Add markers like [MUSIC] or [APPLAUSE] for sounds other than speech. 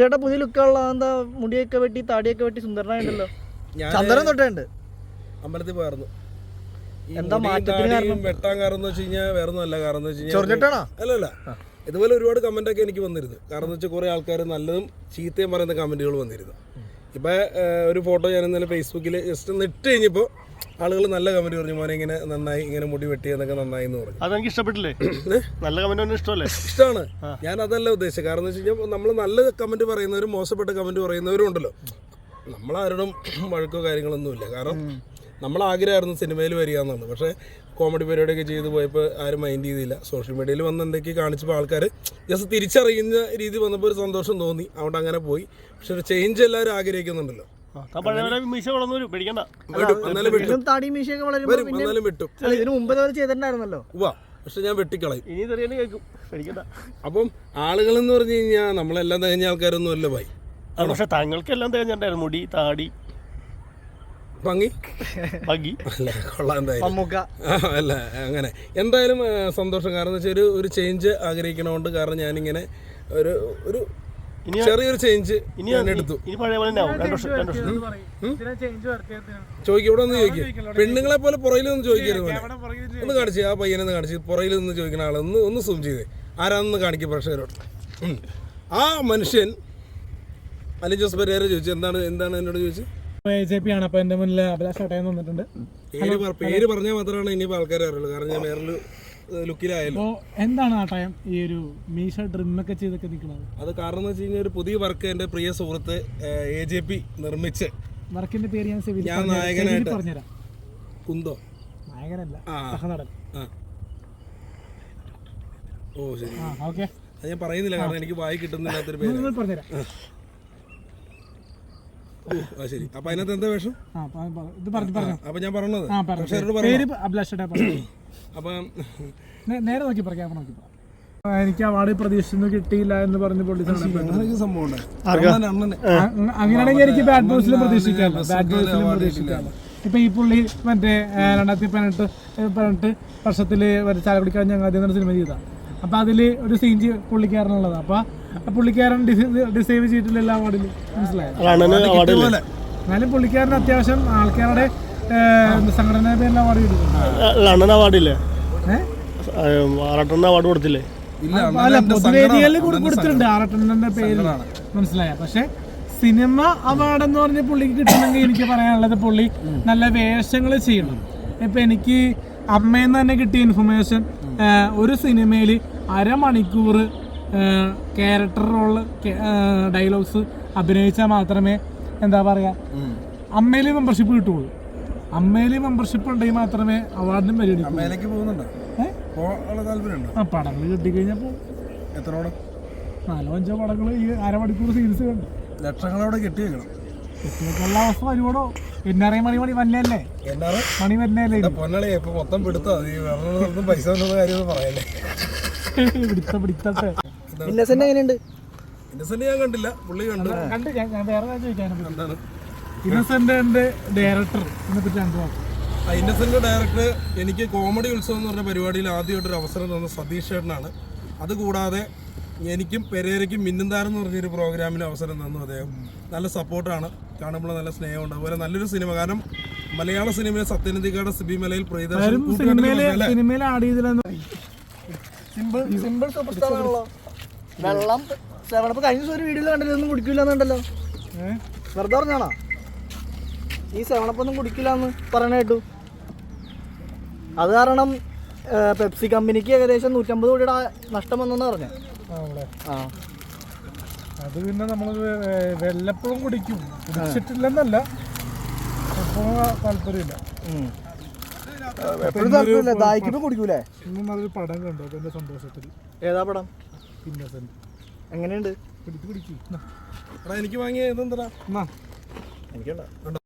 ചേട്ടാ പുതിയ ലുക്കുള്ള എന്താ മുടിയൊക്കെ വെട്ടി താടിയൊക്കെ വെട്ടി സുന്ദരനായിട്ടുണ്ടല്ലോ. ചന്ദനം തൊട്ടുണ്ട്. അമ്പലത്തിൽ പോയായിരുന്നു എന്താ മാറ്റത്തിന്? വെട്ടാൻ കാരണം? എന്ന് വെച്ച് കഴിഞ്ഞാൽ വേറെ ഒന്നല്ല കാരണം എന്ന് വെച്ച് കഴിഞ്ഞാൽ ചൊറിഞ്ഞിട്ടാണോ അല്ലല്ല ഇതുപോലെ ഒരുപാട് കമന്റ് ഒക്കെ എനിക്ക് വന്നിരുന്നു. കാരണം എന്ന് വെച്ചാൽ കുറെ ആൾക്കാർ നല്ലതും ചീത്തയും പറയുന്ന കമന്റുകൾ വന്നിരുന്നു. ഇപ്പൊ ഒരു ഫോട്ടോ ഞാൻ ഇന്നലെ ഫേസ്ബുക്കിൽ ജസ്റ്റ് ഒന്ന് ഇട്ട് കഴിഞ്ഞപ്പോൾ ആളുകൾ നല്ല കമന്റ് പറഞ്ഞു മോനെ ഇങ്ങനെ നന്നായി ഇങ്ങനെ മുടി വെട്ടി എന്നൊക്കെ നന്നായി എന്ന് പറഞ്ഞു. അതെനിക്ക് ഇഷ്ടപ്പെട്ടില്ലേ? നല്ല കമന്റ് ഇഷ്ടമല്ലേ? ഇഷ്ടമാണ് ഞാൻ അതല്ല ഉദ്ദേശിച്ചത്. കാരണം എന്ന് വെച്ച് കഴിഞ്ഞാൽ നമ്മൾ നല്ല കമന്റ് പറയുന്നവരും മോശപ്പെട്ട കമന്റ് പറയുന്നവരും ഉണ്ടല്ലോ. നമ്മളാരോടും വഴക്കോ കാര്യങ്ങളൊന്നുമില്ല. കാരണം നമ്മൾ ആഗ്രഹമായിരുന്നു സിനിമയിൽ വരിക എന്നുള്ളത്. പക്ഷേ കോമഡി പരിപാടിയൊക്കെ ചെയ്തു പോയപ്പോൾ ആരും മൈൻഡ് ചെയ്തില്ല. സോഷ്യൽ മീഡിയയിൽ വന്ന് എന്തൊക്കെ കാണിച്ചപ്പോൾ ആൾക്കാർ ജസ്റ്റ് തിരിച്ചറിയുന്ന രീതി വന്നപ്പോൾ ഒരു സന്തോഷം തോന്നി. അതുകൊണ്ട് അങ്ങനെ പോയി. പക്ഷെ ഒരു ചേഞ്ച് എല്ലാവരും ആഗ്രഹിക്കുന്നുണ്ടല്ലോ. ചെയ്തിട്ടുണ്ടായിരുന്നല്ലോ. പക്ഷെ ഞാൻ വെട്ടിക്കളയും. അപ്പം ആളുകൾ എന്ന് പറഞ്ഞു കഴിഞ്ഞാൽ നമ്മളെല്ലാം തികഞ്ഞ ആൾക്കാരൊന്നും അല്ല ഭായി. പക്ഷെ പക്ഷെ താങ്കൾക്കെല്ലാം തികഞ്ഞിട്ടുണ്ടായിരുന്നു. മുടി താടി ഭംഗി ഭംഗി അല്ല കൊള്ളാം എന്തായാലും. അല്ല അങ്ങനെ. എന്തായാലും സന്തോഷം. കാരണം എന്ന് വെച്ചാൽ ഒരു ഒരു ചേഞ്ച് ആഗ്രഹിക്കണോണ്ട് കാരണം ഞാനിങ്ങനെ ഒരു ഒരു ചെറിയൊരു ചേഞ്ച് ഇനി ഞാൻ എടുത്തു. ചോദിക്കും ഇവിടെ ഒന്ന് ചോദിക്കും. പെണ്ണുങ്ങളെ പോലെ പുറകിൽ ഒന്ന് ചോദിക്കരുത്. ഒന്ന് കാണിച്ചു ആ പയ്യനെ ഒന്ന് കാണിച്ചു. പുറകിൽ നിന്ന് ചോദിക്കുന്ന ആളെ ഒന്ന് ഒന്ന് സൂം ചെയ്തേ. ആരാന്ന് കാണിക്കും പ്രേക്ഷകരോട്. ആ മനുഷ്യൻ അലി ജോസ് പെരേര ചോദിച്ചു. എന്താണ് എന്താണ് എന്നോട് ചോദിച്ചു എ ജെ പി ആണ്. അപ്പൊ എന്റെ മുന്നിൽ അഭിലാഷ് ചേട്ടൻ വന്നിട്ടുണ്ട്. പേര് പറ- പേര് പറഞ്ഞാൽ മാത്രമാണ് ഇനി ആൾക്കാരെ അറിയുള്ളൂ. കാരണം ഞാൻ വേറൊരു ലുക്കിലായല്ലോ അപ്പോ എന്താണ് ആ ടൈം ഈ ഒരു മീശ ഡ്രിം ഒക്കെ ചെയ്തൊക്കെ നിൽക്കുന്നത്? അത് കാരണം എന്ന് വെച്ച് കഴിഞ്ഞാൽ ഒരു പുതിയ വർക്ക് എന്റെ പ്രിയ സുഹൃത്ത് എ ജെ പി നിർമ്മിച്ച്. വർക്കിന്റെ പേര് ഞാൻ സെവിൽ ഞാൻ നായകനായിട്ട് പറഞ്ഞുതരാം. കുന്തോ. നായകനല്ല ആ. സഹനടൻ. ആ. ഓ ശരി. ആ ഓക്കെ. അത് ഞാൻ പറയുന്നില്ല കാരണം എനിക്ക് വായി കിട്ടുന്നില്ലാത്തൊരു പേര് പറഞ്ഞുതരാം. ശരി. അപ്പൊ അതിനകത്ത് എന്താ വേഷം? ഇത് പറഞ്ഞു പറഞ്ഞു. അപ്പൊ ഞാൻ പറഞ്ഞത്. പേര് [CLEARS THROAT] അപ്പം നേരെ നോക്കി പറ ക്യാമറ നോക്കി എനിക്ക് അവാർഡ് പ്രതീക്ഷിച്ചു കിട്ടിയില്ല എന്ന് പറഞ്ഞ് അങ്ങനെയാണെങ്കിൽ എനിക്ക് ബാഡ് ബോയ്സിലും പ്രതീക്ഷിക്കാമല്ലോ. ബാഡ് ബോയ്സിലും പ്രതീക്ഷിക്കാമല്ലോ. ഇപ്പൊ ഈ പുള്ളി മറ്റേ രണ്ടായിരത്തി പതിനെട്ട് പതിനെട്ട് വർഷത്തിൽ ഒരു ചാലക്കുടിക്കാരൻ ഞങ്ങൾ ആദ്യം സിനിമ ചെയ്ത. അപ്പൊ അതിൽ ഒരു സീൻ പുള്ളിക്കാരനുള്ളത്. അപ്പൊ പുള്ളിക്കാരൻ ഡിസൈവ് ചെയ്തിട്ടില്ല എല്ലാ അവാർഡിലും. മനസ്സിലായോ? എന്നാലും പുള്ളിക്കാരൻ അത്യാവശ്യം ആൾക്കാരുടെ സംഘടനയുടെ പേരിൽ അവാർഡ് അവാർഡ് അവാർഡില്ലേ? അവാർഡ് കൊടുത്തില്ലേ? ഇല്ല അല്ല പൊതുവേദികളിൽ കൂടി കൊടുത്തിട്ടുണ്ട് ആറട്ടണ്ണന്റെ പേരിൽ. മനസ്സിലായ? പക്ഷെ സിനിമ അവാർഡ് എന്ന് പറഞ്ഞ് പുള്ളിക്ക് കിട്ടണമെങ്കിൽ എനിക്ക് പറയാനുള്ളത് പുള്ളി നല്ല വേഷങ്ങൾ ചെയ്യണം. ഇപ്പൊ എനിക്ക് അമ്മയെന്ന് തന്നെ കിട്ടിയ ഇൻഫർമേഷൻ ഒരു സിനിമയിൽ അരമണിക്കൂർ ക്യാരക്ടർ റോൾ ഡയലോഗ്സ് അഭിനയിച്ചാൽ മാത്രമേ എന്താ പറയാ അമ്മയിലെ മെമ്പർഷിപ്പ് കിട്ടുള്ളൂ അമ്മയിലെ മെമ്പർഷിപ്പ് ഉണ്ടെങ്കിൽ മാത്രമേ അവാർഡിനും പരിഗണിക്കൂ. പോകുന്നുണ്ടോ? ആ പടങ്ങൾ കിട്ടിക്കഴിഞ്ഞപ്പോൾ എത്രയോടെ നാലോ അഞ്ചോ പടങ്ങൾ ഈ അരമണിക്കൂർ സീരീസ് കണ്ടു. ലക്ഷങ്ങളോടെ കെട്ടിയേക്കണം. കുട്ടികൾക്കുള്ള അവസ്ഥ വരുവോടോ? എന്നറിയ മണി മണി വന്നല്ലേ? മണി വന്നല്ലേ? പൊന്നളെ ഇപ്പൊ മൊത്തം പിടുത്തോ. പൈസ കാര്യമൊന്നും പറയല്ലേ? പിടിത്ത പിടിത്തട്ടെ ഇന്നസെന്റ് എങ്ങനെയുണ്ട്? ഇന്നസെന്റ് ഞാൻ കണ്ടില്ല. പുള്ളി കണ്ടു. കണ്ട്. ഞാൻ ഞാൻ വേറെ ചോദിക്കാനും ഡയറക്ടർ ഇന്നസെന്റ് ഡയറക്ടർ എനിക്ക് കോമഡി ഉത്സവം എന്ന് പറഞ്ഞ പരിപാടിയിൽ ആദ്യമായിട്ടൊരു അവസരം തന്ന സതീഷ് ചേട്ടനാണ്. അതുകൂടാതെ എനിക്കും പെരേരയ്ക്കും മിന്നന്താരം എന്ന് പറഞ്ഞൊരു പ്രോഗ്രാമിൽ അവസരം തന്നു അദ്ദേഹം. നല്ല സപ്പോർട്ടാണ്. കാണുമ്പോൾ നല്ല സ്നേഹമുണ്ട് അതുപോലെ നല്ലൊരു സിനിമ. കാരണം മലയാള സിനിമയിലെ Sathyan Anthikad Sibi Malayil simple simple super star ആണല്ലോ വെള്ളം. സെവനപ്പ് കഴിഞ്ഞ ദിവസം ഒരു വീഡിയോയിൽ കണ്ടില്ല ഒന്നും കുടിക്കില്ലെന്നുണ്ടല്ലോ. എന്നുണ്ടല്ലോ വെറുതെ പറഞ്ഞാണോ? ഈ സെവനപ്പൊന്നും കുടിക്കില്ല എന്ന് പറയണ കേട്ടു. അത് കാരണം പെപ്സി കമ്പനിക്ക് ഏകദേശം നൂറ്റമ്പത് കോടിയുടെ നഷ്ടം വന്നെന്ന് പറഞ്ഞു. ആ. അത് പിന്നെ നമ്മൾ വെല്ലപ്പോഴും കുടിക്കും. കുടിച്ചിട്ടില്ലെന്നല്ല താല്പര്യമില്ല. എപ്പോഴും താല്പര്യമില്ല. ദാഹിക്കുമ്പോൾ കുടിക്കൂലേ? ഇന്നും നല്ലൊരു പടം കണ്ടു അപ്പൊ എന്റെ സന്തോഷത്തിൽ. ഏതാ പടം? എങ്ങനെയുണ്ട്? പിടിച്ചു പിടിച്ചു. എടാ എനിക്ക് വാങ്ങിയ ഇതെന്താ എനിക്കുണ്ടോ?